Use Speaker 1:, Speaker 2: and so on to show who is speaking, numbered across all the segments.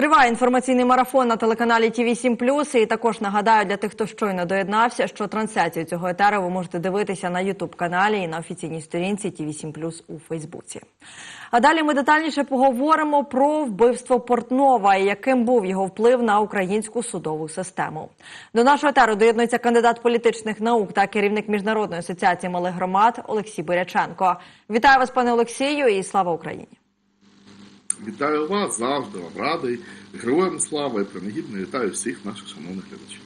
Speaker 1: Триває інформаційний марафон на телеканалі ТІВІ 7 І також нагадаю для тих, хто щойно доєднався, що трансляцію цього етеру ви можете дивитися на Ютуб каналі і на офіційній сторінці ТІВІ 7 у Фейсбуці. А далі ми детальніше поговоримо про вбивство Портнова і яким був його вплив на українську судову систему. До нашого етеру доєднується кандидат політичних наук та керівник міжнародної асоціації малих громад Олексій Буряченко. Вітаю вас, пане Олексію, і слава Україні.
Speaker 2: Вітаю вас завжди вам радий. Героям слава і принагідно вітаю всіх наших шановних глядачів.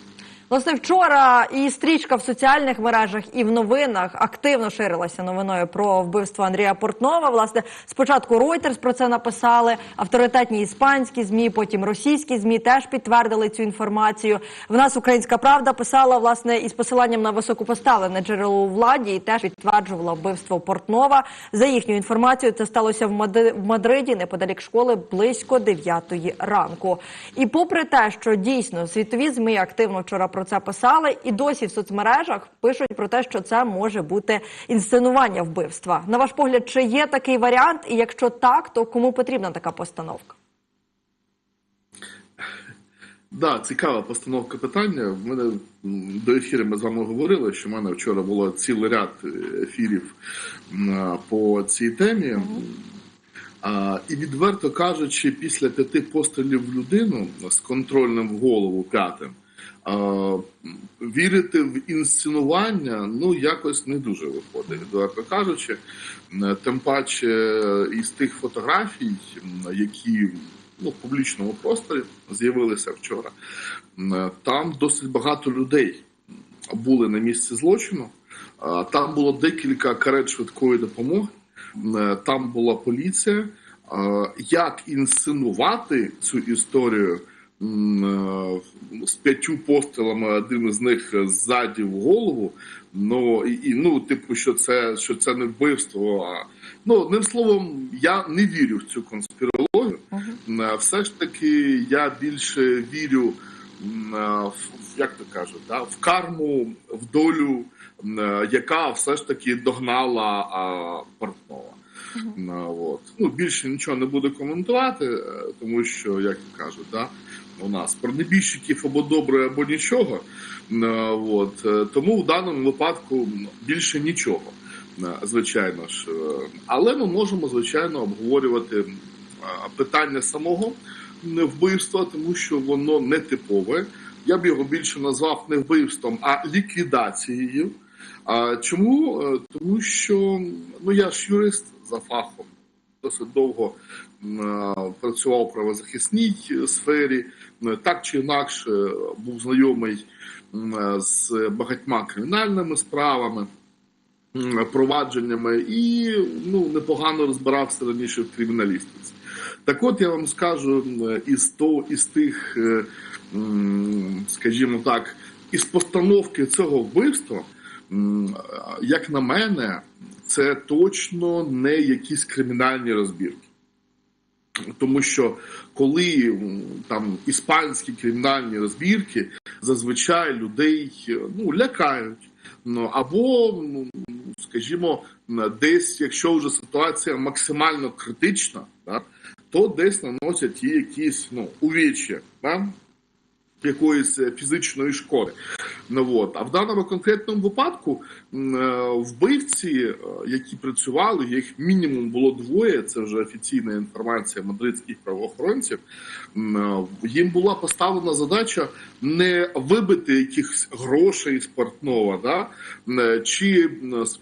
Speaker 1: Власне, вчора і стрічка в соціальних мережах, і в новинах активно ширилася новиною про вбивство Андрія Портнова. Власне, спочатку Reuters про це написали. Авторитетні іспанські змі, потім російські змі теж підтвердили цю інформацію. В нас Українська Правда писала власне із посиланням на високопоставлене джерело у владі і теж підтверджувала вбивство Портнова. За їхньою інформацією, це сталося в Мади- в Мадриді неподалік школи близько 9 ранку. І попри те, що дійсно світові змі активно вчора про це писали, і досі в соцмережах пишуть про те, що це може бути інсценування вбивства. На ваш погляд, чи є такий варіант? І якщо так, то кому потрібна така постановка?
Speaker 2: Да, цікава постановка питання. В мене до ефіру ми з вами говорили, що в мене вчора було цілий ряд ефірів по цій темі. А, і відверто кажучи, після п'яти пострілів в людину з контрольним в голову п'ятим. Вірити в інсценування ну якось не дуже виходить, відверто кажучи. Тим паче із тих фотографій, які ну, в публічному просторі з'явилися вчора, там досить багато людей були на місці злочину. Там було декілька карет швидкої допомоги, там була поліція. Як інсценувати цю історію з п'ятью пострілами, один із них ззаді в голову? Ну і, і ну, типу, що це що це не вбивство. А ну одним словом, я не вірю в цю конспірологію. Е, Все ж таки, я більше вірю е, в як то кажуть, да, в карму, в долю, е, яка все ж таки догнала а, Портнова. Ну, от. Ну, більше нічого не буду коментувати, е, тому що, як кажуть, да, у нас про небіжчиків або добре, або нічого. Е, От. Е, Тому в даному випадку більше нічого, е, звичайно ж. Але ми можемо, звичайно, обговорювати питання самого вбивства, тому що воно не типове. Я б його більше назвав не вбивством, а ліквідацією. А чому? Тому що ну я ж юрист за фахом, досить довго працював у правозахисній сфері, так чи інакше е, був знайомий е, з багатьма кримінальними справами. Провадженнями і ну непогано розбирався раніше в криміналістиці. Так от я вам скажу із то із тих, е, скажімо так, із постановки цього вбивства, як на мене, це точно не якісь кримінальні розбірки. Тому що коли там іспанські кримінальні розбірки зазвичай людей ну, лякають. Ну, або, ну, скажімо, десь, якщо вже ситуація максимально критична, да, то десь наносять і якісь ну, увеччя. Да? якоїсь е, фізичної шкоди. Ну. А в даному конкретному випадку е, вбивці, е, які працювали, їх мінімум було двоє. Це вже офіційна інформація мадридських правоохоронців. е, Їм була поставлена задача не вибити якихось грошей з портнова, да? чи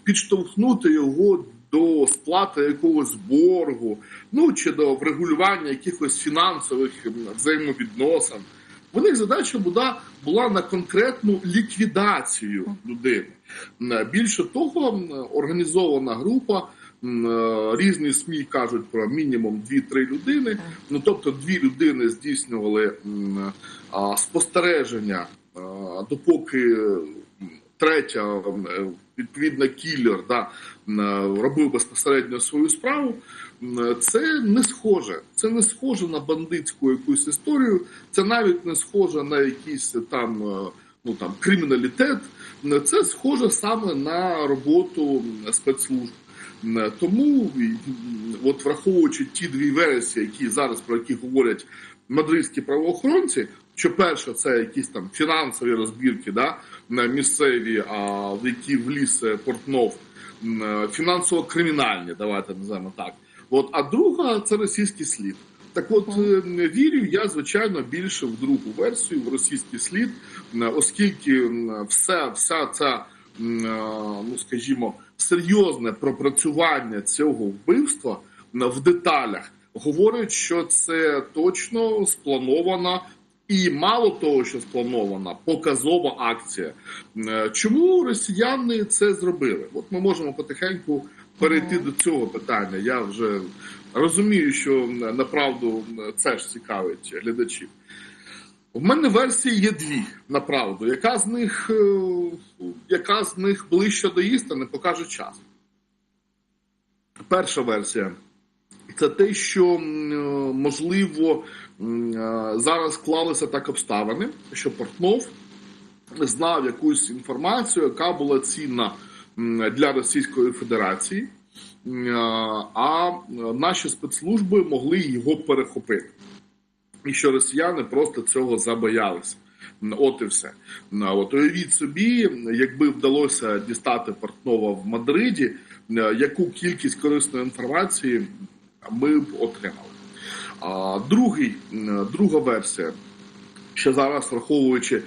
Speaker 2: підштовхнути його. До сплати якогось боргу, ну чи до врегулювання якихось фінансових взаємовідносин. У них задача була, була на конкретну ліквідацію людини. Більше того, організована група. е, Різні СМІ кажуть про мінімум 2-3 людини. Ну тобто, дві людини здійснювали спостереження, допоки третя, е, відповідно, кілер да, е, робив безпосередньо свою справу. Це не схоже. Це не схоже на бандитську якусь історію. Це навіть не схоже на якийсь там. е, Ну там криміналітет, це схоже саме на роботу спецслужб. Тому, от враховуючи ті дві версії, які зараз про які говорять мадридські правоохоронці, що перше, це якісь там фінансові розбірки, да, на місцеві, а в які вліз е, Портнов, е, фінансово-кримінальні, давайте називаємо так. От, а друга це російський слід. Так от е, вірю я, звичайно, більше в другу версію, в російський слід, оскільки м, все, вся ця, ну скажімо, серйозне пропрацювання цього вбивства в деталях говорить, що це точно спланована і мало того, що спланована показова акція. Е, Чому росіяни це зробили? От ми можемо потихеньку перейти до цього питання. Я вже розумію, що направду це ж цікавить глядачів. У мене версії є дві направду. Яка з них, е, яка з них ближче до істини, покаже час. Перша версія це те, що е, можливо зараз склалися так обставини, що Портнов знав якусь інформацію, яка була цінна для Російської Федерації, е, а наші спецслужби могли його перехопити. І що росіяни просто цього забоялися. От і все. От уявіть собі, якби вдалося дістати Портнова в Мадриді, яку кількість корисної інформації ми б отримали. А другий, друга версія, що зараз враховуючи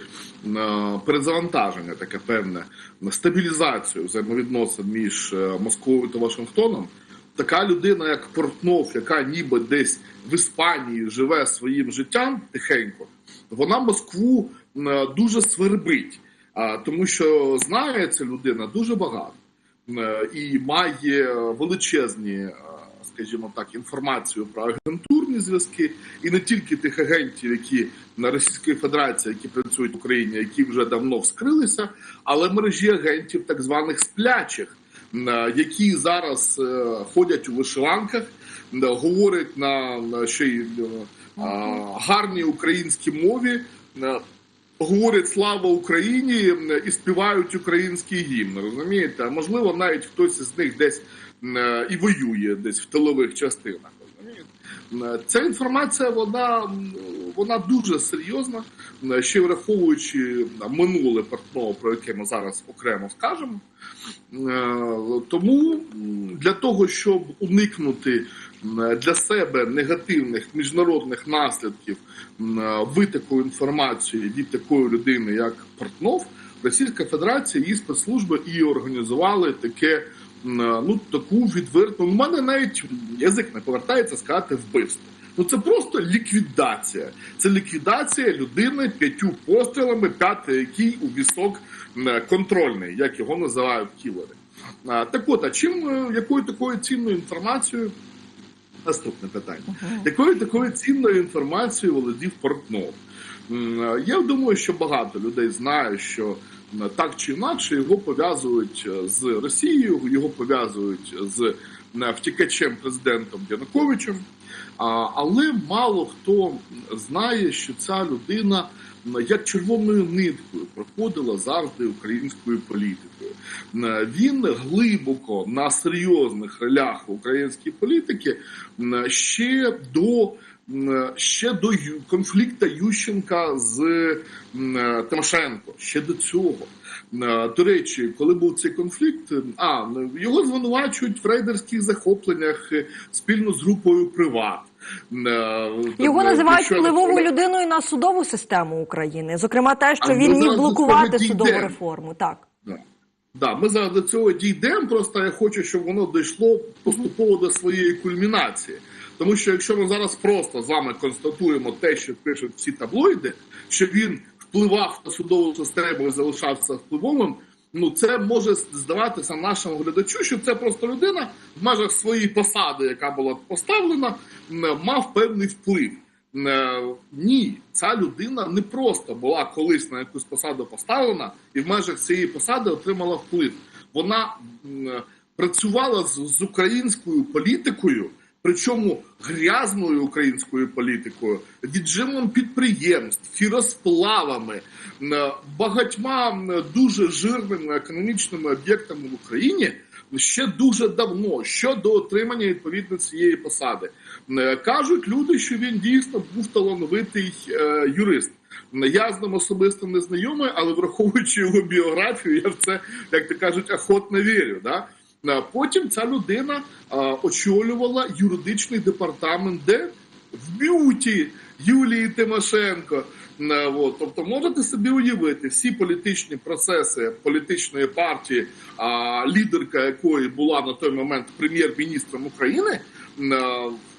Speaker 2: перезавантаження, таке певне стабілізацію взаємовідносин між е, Москвою та Вашингтоном, така людина, як Портнов, яка ніби десь в Іспанії живе своїм життям тихенько, вона Москву дуже свербить, тому що знає ця людина дуже багато Е, і має величезні, е, скажімо так, інформацію про агентурні зв'язки, і не тільки тих агентів, які на Російської Федерації, які працюють в Україні, які вже давно вскрилися, але мережі агентів так званих сплячих, які зараз е, ходять у вишиванках, говорять на, ще й е, гарній українській мові. говорять слава Україні і співають український гімн. Розумієте? Можливо, навіть хтось із них десь е, і воює десь в тилових частинах. Ця інформація вона, вона дуже серйозна, ще враховуючи минуле партно, про яке ми зараз окремо скажемо. Тому для того, щоб уникнути для себе негативних міжнародних наслідків витоку інформації від такої людини, як Портнов, Російська Федерація її спецслужби і організували таке. Е, Ну, таку відверту. У мене навіть язик не повертається сказати вбивство. Ну це просто ліквідація. Це ліквідація людини п'ятью пострілами, п'ятий який у вісок контрольний, як його називають кілери. Так от, а чим е, якою такою цінною інформацією? Наступне питання. Якою такою цінною інформацією володів Портнов? Е, Я думаю, що багато людей знає, що так чи інакше його пов'язують е, з Росією, його пов'язують з втікачем президентом Януковичем. Але мало хто знає, що ця людина як червоною ниткою проходила завжди українською політикою. Він глибоко на серйозних ролях української політики ще до ще до конфлікту Ющенка з Тимошенко, ще до цього. До речі, коли був цей конфлікт, а його звинувачують в рейдерських захопленнях е, спільно з групою Приват. Е,
Speaker 1: Його
Speaker 2: е,
Speaker 1: називають впливовою людиною на судову систему України. Зокрема, те, що
Speaker 2: А
Speaker 1: він міг блокувати судову реформу. Так.
Speaker 2: Да. Да, ми зараз до цього дійдемо. Просто я хочу, щоб воно дійшло поступово до своєї кульмінації. Тому що якщо ми зараз просто з вами констатуємо те, що пишуть всі таблоїди, що він впливав на судову систему і залишався впливовим, ну це може здаватися нашому глядачу, що це просто людина в межах своєї посади, яка була поставлена, мав певний вплив. Е, Ні, ця людина не просто була колись на якусь посаду поставлена і в межах цієї посади отримала вплив. Вона працювала з, з українською політикою, причому грязною українською політикою, віджимом підприємств, фіросплавами, багатьма дуже жирними економічними об'єктами в Україні. ще дуже давно щодо отримання відповідно цієї посади. Кажуть люди, що він дійсно був талановитий е, юрист. Я з ним особисто не знайомий, але враховуючи його біографію, я в це, як то кажуть, охотно вірю. Да? Е, Потім ця людина е, очолювала юридичний департамент, де в бюті Юлії Тимошенко. Е, От, тобто можете собі уявити всі політичні процеси політичної партії, а, лідерка якої була на той момент прем'єр-міністром України,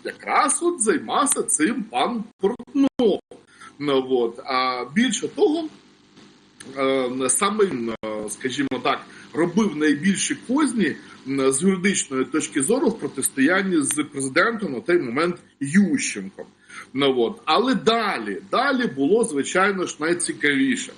Speaker 2: якраз от займався цим пан Портнов. От. А більше того, е, він, е, скажімо так, робив найбільші козні з юридичної точки зору в протистоянні з президентом на той момент Ющенком. Ну, от. Але далі, далі було звичайно ж найцікавіше,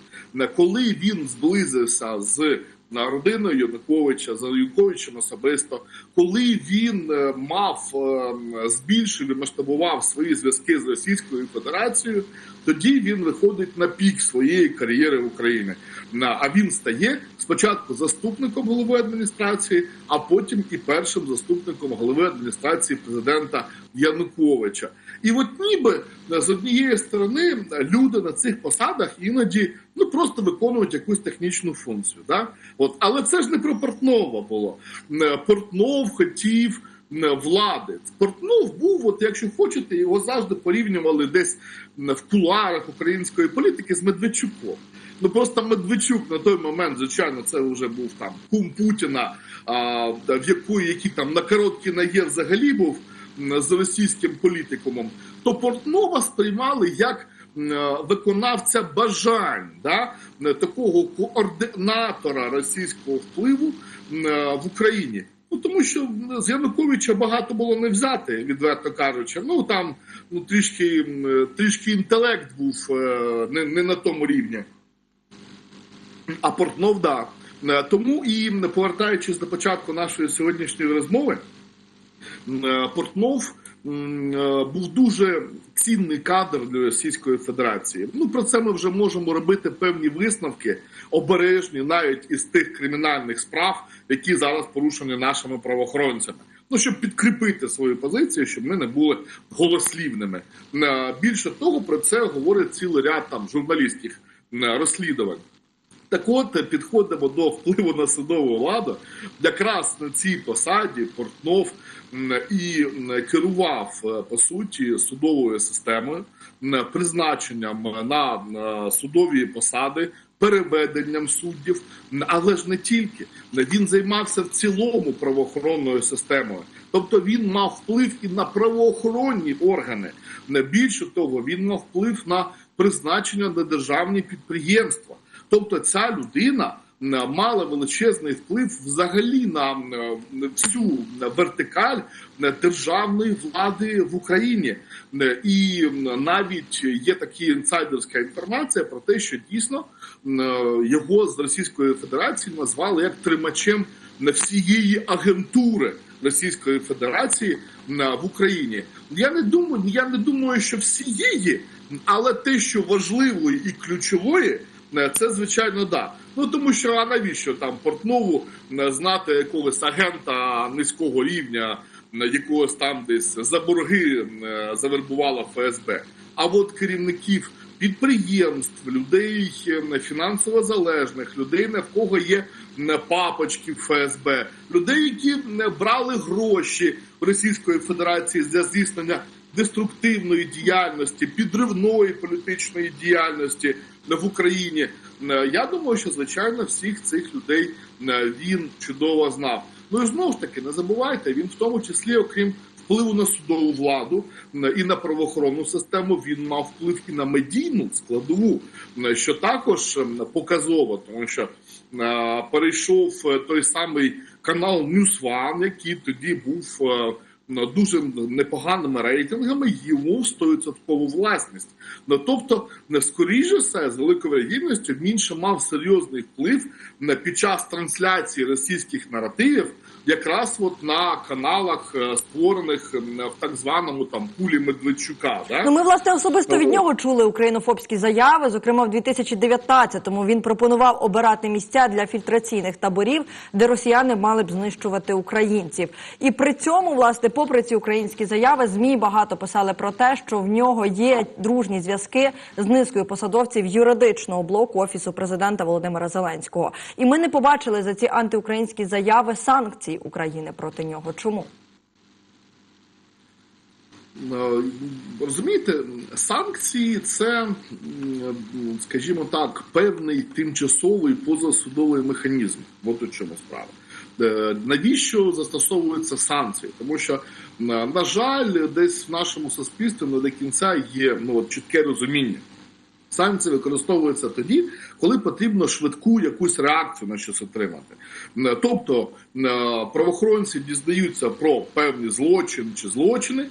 Speaker 2: коли він зблизився з на родиною Януковича, за Януковичем особисто, коли він е, мав е, збільшив масштабував свої зв'язки з Російською Федерацією, тоді він виходить на пік своєї кар'єри в Україні. А він стає спочатку заступником голови адміністрації, а потім і першим заступником голови адміністрації президента Януковича. І от ніби е, з однієї сторони люди на цих посадах іноді ну просто виконують якусь технічну функцію. Да? От, але це ж не про Портнова було. Е, Портнов хотів е, влади. Портнов був, от якщо хочете, його завжди порівнювали десь е, в кулуарах української політики з Медведчуком. Ну просто Медведчук на той момент, звичайно, це вже був там кум Путіна, а, в якої які там на короткі ноги взагалі був з російським політикумом, то Портнова сприймали як е, виконавця бажань, да? е, такого координатора російського впливу е, в Україні. Ну тому що з Януковича багато було не взяти, відверто кажучи. Ну там ну трішки е, трішки інтелект був е, не, не на тому рівні. А Портнов, да. Е, Тому і повертаючись до початку нашої сьогоднішньої розмови, е, Портнов е, був дуже цінний кадр для Російської Федерації. Ну про це ми вже можемо робити певні висновки, обережні навіть із тих кримінальних справ, які зараз порушені нашими правоохоронцями. Ну щоб підкріпити свою позицію, щоб ми не були голослівними. Е, Більше того, про це говорить цілий ряд там журналістських е, розслідувань. Так от підходимо до впливу на судову владу. Якраз на цій посаді Портнов і керував е, по суті судовою системою, призначенням на судові посади. Переведенням суддів, але ж не тільки він займався в цілому правоохоронною системою, тобто він мав вплив і на правоохоронні органи. Не більше того, він мав вплив на призначення на державні підприємства. Тобто ця людина мала величезний вплив взагалі на всю вертикаль державної влади в Україні. І навіть є така інсайдерська інформація про те, що дійсно його з Російської Федерації назвали як тримачем всієї агентури Російської Федерації в Україні. Я не думаю, я не думаю, що всієї, але те, що важливої і ключової. Е, Це звичайно да. Ну тому що а навіщо там Портнову е, знати якогось агента низького рівня, е, якогось там десь за борги завербувала ФСБ. А от керівників підприємств, людей фінансово залежних, людей, на в кого є папочки в ФСБ, людей, які брали гроші Російської Федерації для здійснення деструктивної діяльності, підривної політичної діяльності в Україні. Е, Я думаю, що звичайно всіх цих людей е, він чудово знав. Ну і знову ж таки, не забувайте, він в тому числі, окрім впливу на судову владу е, і на правоохоронну систему, він мав вплив і на медійну складову, е, що також е, показово, тому що е, перейшов е, той самий канал One, який тоді був. Ну, дуже непоганими рейтингами йому в 100% власність. Ну тобто, не скоріше все, з великою вірогідністю, ще мав серйозний вплив на під час трансляції російських наративів, якраз от на каналах, е, створених в так званому там пулі Медведчука. Да?
Speaker 1: Ну, ми власне особисто від нього чули українофобські заяви. Зокрема, в 2019-му він пропонував обирати місця для фільтраційних таборів, де росіяни мали б знищувати українців. І при цьому, власне, попри ці українські заяви, змі багато писали про те, що в нього є дружні зв'язки з низкою посадовців юридичного блоку офісу президента Володимира Зеленського. І ми не побачили за ці антиукраїнські заяви санкцій України проти нього. Чому?
Speaker 2: Е, Розумієте, санкції це, скажімо так, певний тимчасовий позасудовий механізм. От у чому справа. Е, Навіщо застосовуються санкції? Тому що, на жаль, десь в нашому суспільстві не до кінця є ну, чітке розуміння. Санкції використовуються тоді, коли потрібно швидку якусь реакцію на щось отримати. Тобто е, правоохоронці дізнаються про певні злочини чи злочини,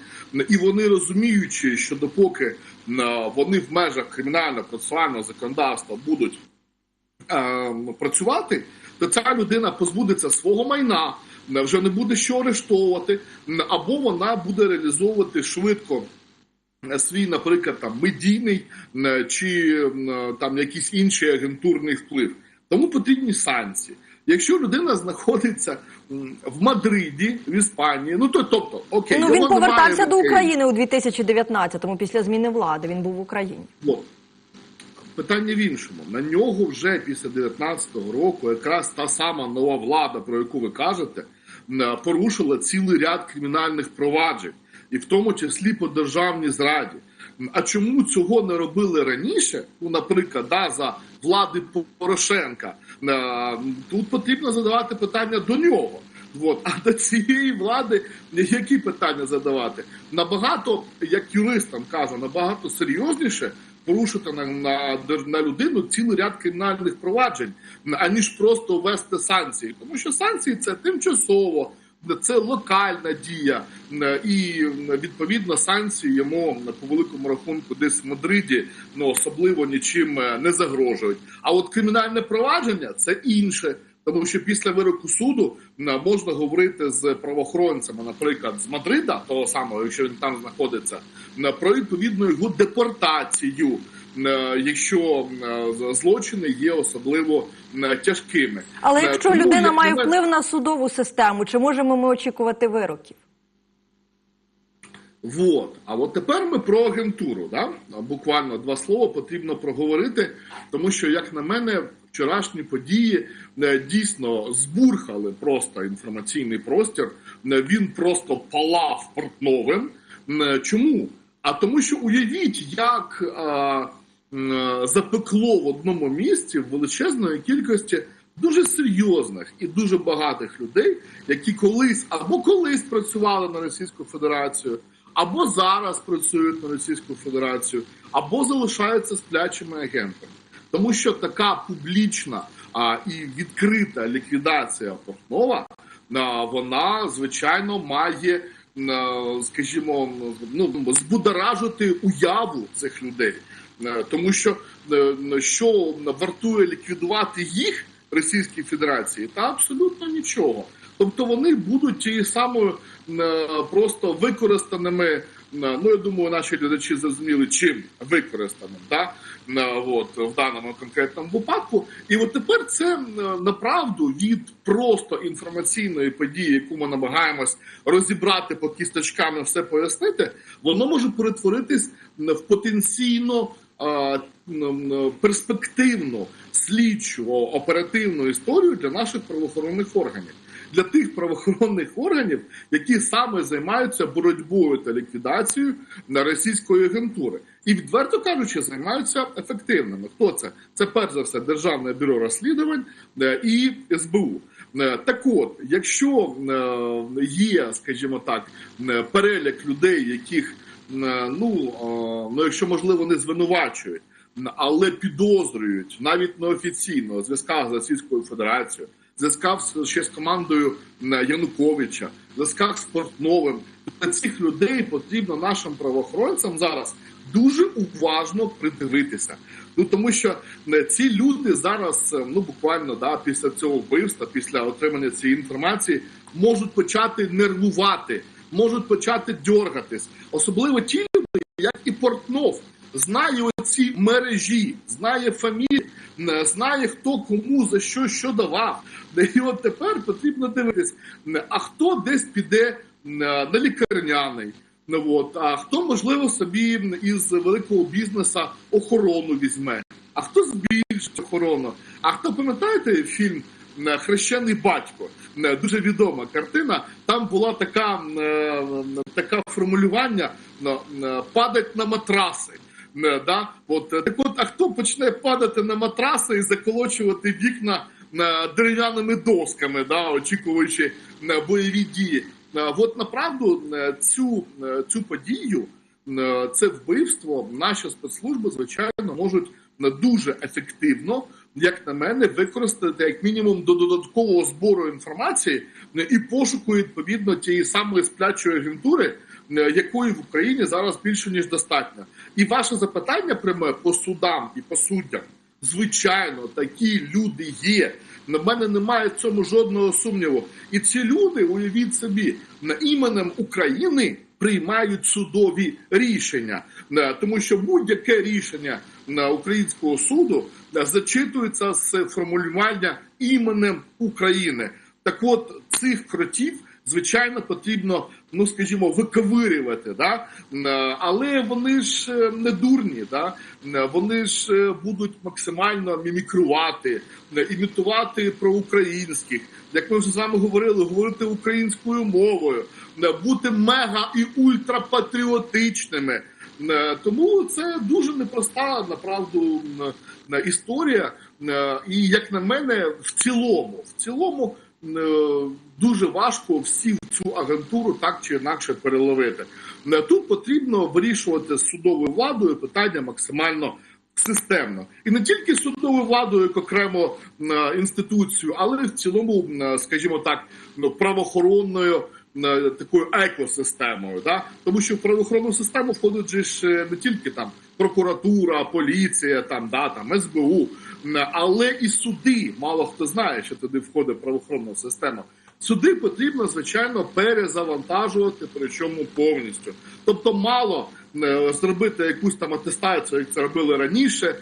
Speaker 2: і вони розуміючи, що допоки е, вони в межах кримінально-процесуального законодавства будуть е, працювати, то ця людина позбудеться свого майна, вже не буде що арештовувати, або вона буде реалізовувати швидко свій, наприклад, там медійний е, чи е, там якийсь інший агентурний вплив. Тому потрібні санкції. Якщо людина знаходиться в Мадриді, в Іспанії, ну то тобто, окей,
Speaker 1: Ну він
Speaker 2: немає
Speaker 1: повертався до. України у 2019-му після зміни влади. Він був в Україні.
Speaker 2: Питання в іншому. На нього вже після 19-го року якраз та сама нова влада, про яку ви кажете, порушила цілий ряд кримінальних проваджень, і в тому числі по державній зраді. А чому цього не робили раніше? Ну, наприклад, да, за влади Порошенка, Е, тут потрібно задавати питання до нього. От. А до цієї влади які питання задавати? Набагато, як юристам кажу, набагато серйозніше порушити на, на, на людину цілий ряд кримінальних проваджень, аніж просто ввести санкції. Тому що санкції це тимчасово, це локальна дія, і відповідно санкції йому по великому рахунку десь в Мадриді ну особливо нічим не загрожують. А от кримінальне провадження це інше. Тому що після вироку суду можна говорити з правоохоронцями, наприклад, з Мадрида, того самого, якщо він там знаходиться, про відповідну його депортацію, якщо злочини є особливо тяжкими.
Speaker 1: Але
Speaker 2: Е,
Speaker 1: якщо
Speaker 2: тому,
Speaker 1: людина
Speaker 2: як
Speaker 1: має
Speaker 2: мене,
Speaker 1: вплив на судову систему, чи можемо ми очікувати вироків?
Speaker 2: Вот. А от тепер ми про агентуру. Да? Буквально два слова потрібно проговорити, тому що, як на мене, вчорашні події е, дійсно збурхали просто інформаційний простір. Е, Він просто палав портновим. Е, Чому? А тому, що уявіть, як запекло в одному місці величезної кількості дуже серйозних і дуже багатих людей, які колись або колись працювали на Російську Федерацію, або зараз працюють на Російську Федерацію, або залишаються сплячими агентами. Тому що така публічна а, і відкрита ліквідація Портнова, а, вона звичайно має, скажімо, ну збудоражити уяву цих людей, тому що що вартує ліквідувати їх Російській Федерації, та абсолютно нічого. Тобто вони будуть тією самою просто використаними. Ну, я думаю, наші глядачі зрозуміли, чим використаним, да? от, в даному конкретному випадку. І от тепер це направду від просто інформаційної події, яку ми намагаємось розібрати по кісточкам і все пояснити, воно може перетворитись в потенційно перспективну слідчу оперативну історію для наших правоохоронних органів. Для тих правоохоронних органів, які саме займаються боротьбою та ліквідацією на російської агентури, і відверто кажучи, займаються ефективними. Хто це? Це перш за все Державне бюро розслідувань е, і СБУ. Е, Так от, якщо е, є, скажімо так, перелік людей, яких ну, ну якщо можливо не звинувачують, але підозрюють навіть неофіційно у зв'язках з Російською Федерацією, зв'язках ще з командою Януковича, зв'язках з Портновим. До цих людей потрібно нашим правоохоронцям зараз дуже уважно придивитися. Ну тому що ці люди зараз, ну буквально да, після цього вбивства, після отримання цієї інформації, можуть почати нервувати, можуть почати дьоргатись. Особливо ті люди, як і Портнов, знає оці мережі, знає фамілії, знає хто кому за що що давав. І от тепер потрібно дивитись, а хто десь піде на лікарняний. Ну, от, а хто можливо собі із великого бізнесу охорону візьме? А хто збільшить охорону? А хто пам'ятаєте фільм Хрещений батько? Дуже відома картина. Там була така така формулювання падать на матраси. Е, Да? От, е, так от, а хто почне падати на матраси і заколочувати вікна е, дерев'яними досками, да, очікуючи бойові дії? От направду цю, цю подію, це вбивство, наші спецслужби, звичайно, можуть дуже ефективно, як на мене, використати як мінімум до додаткового збору інформації і пошуку відповідно тієї самої сплячої агентури, якої в Україні зараз більше ніж достатньо. І ваше запитання пряме по судам і по суддям. Звичайно, такі люди є. На мене немає в цьому жодного сумніву. І ці люди, уявіть собі, на іменем України приймають судові рішення, Е, тому що будь-яке рішення на українського суду е, зачитується з формулювання іменем України. Так от цих кротів. Звичайно, потрібно, ну скажімо, виковирювати, да? Е, але вони ж е, не дурні, да? Е, вони ж будуть максимально мімікрувати, імітувати проукраїнських, як ми вже з вами говорили, говорити українською мовою, бути мега і ультрапатріотичними. Тому це дуже непроста направду історія. І як на мене, в цілому, в цілому дуже важко всі цю агентуру так чи інакше переловити. Е, Тут потрібно вирішувати з судовою владою питання максимально системно. І не тільки судовою владою як окремо е, інституцію, але в цілому, е, скажімо так, ну, правоохоронною е, такою екосистемою. Да? Тому що в правоохоронну систему входить ж е, не тільки там прокуратура, поліція, там, да, там СБУ, але і суди. Мало хто знає, що туди входить правоохоронна система. Суди потрібно, звичайно, перезавантажувати, причому повністю. Тобто, мало зробити якусь там атестацію, як це робили раніше,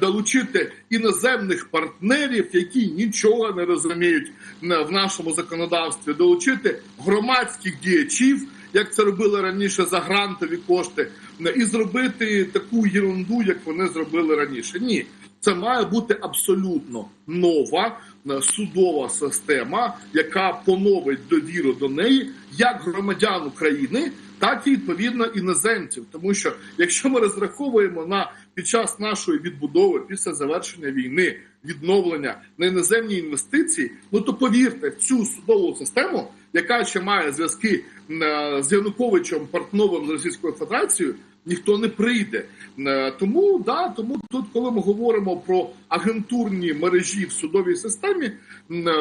Speaker 2: долучити іноземних партнерів, які нічого не розуміють в нашому законодавстві, долучити громадських діячів, як це робили раніше за грантові кошти, е, і зробити таку єрунду, як вони зробили раніше. Ні, це має бути абсолютно нова е, судова система, яка поновить довіру до неї як громадян України, так і відповідно іноземців. Тому що якщо ми розраховуємо на під час нашої відбудови після завершення війни відновлення на іноземні інвестиції, ну то повірте в цю судову систему, яка ще має зв'язки е, з Януковичем Портновим з Російською Федерацією. Ніхто не прийде, Е, тому да, тому тут, коли ми говоримо про агентурні мережі в судовій системі, е,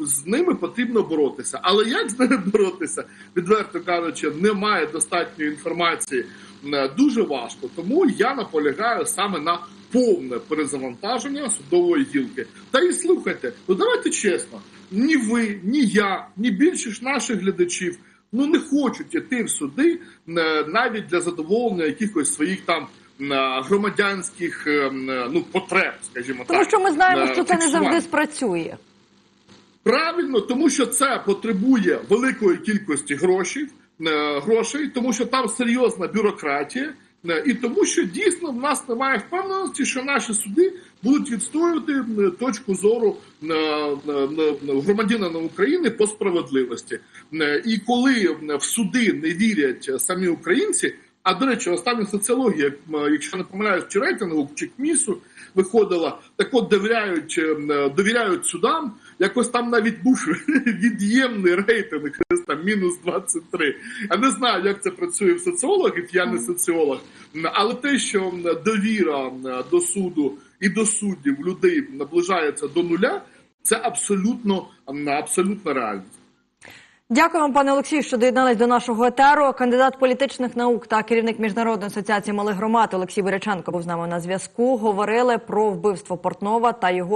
Speaker 2: з ними потрібно боротися. Але як з ними боротися, відверто кажучи, немає достатньої інформації. Дуже важко. Тому я наполягаю саме на повне перезавантаження судової гілки. Та і слухайте, ну давайте чесно, ні ви, ні я, ні більшість наших глядачів ну не хочуть іти в суди е, навіть для задоволення якихось своїх там е, громадянських е, ну потреб, скажімо
Speaker 1: Тому
Speaker 2: так.
Speaker 1: що ми знаємо, що це не завжди спрацює.
Speaker 2: Правильно, тому що це потребує великої кількості грошей, грошей, тому що там серйозна бюрократія, і тому, що дійсно в нас немає впевненості, що наші суди будуть відстоювати е, точку зору е, е, е, громадянина України по справедливості. Е, І коли в суди не вірять самі українці. А до речі, остання соціологія, е, якщо не помиляюсь, чи рейтингу, чи КМІСу виходила, так от довіряють, е, довіряють судам. Якось там навіть був від'ємний рейтинг, там мінус 23. Я не знаю, як це працює в соціологів, я не соціолог. Але те, що довіра до суду і до суддів людей наближається до нуля, Це абсолютно, абсолютно реальність.
Speaker 1: Дякую вам, пане Олексію, що доєднались до нашого етеру. Кандидат політичних наук та керівник міжнародної асоціації малих громад Олексій Боряченко був з нами на зв'язку. Говорили про вбивство Портнова та його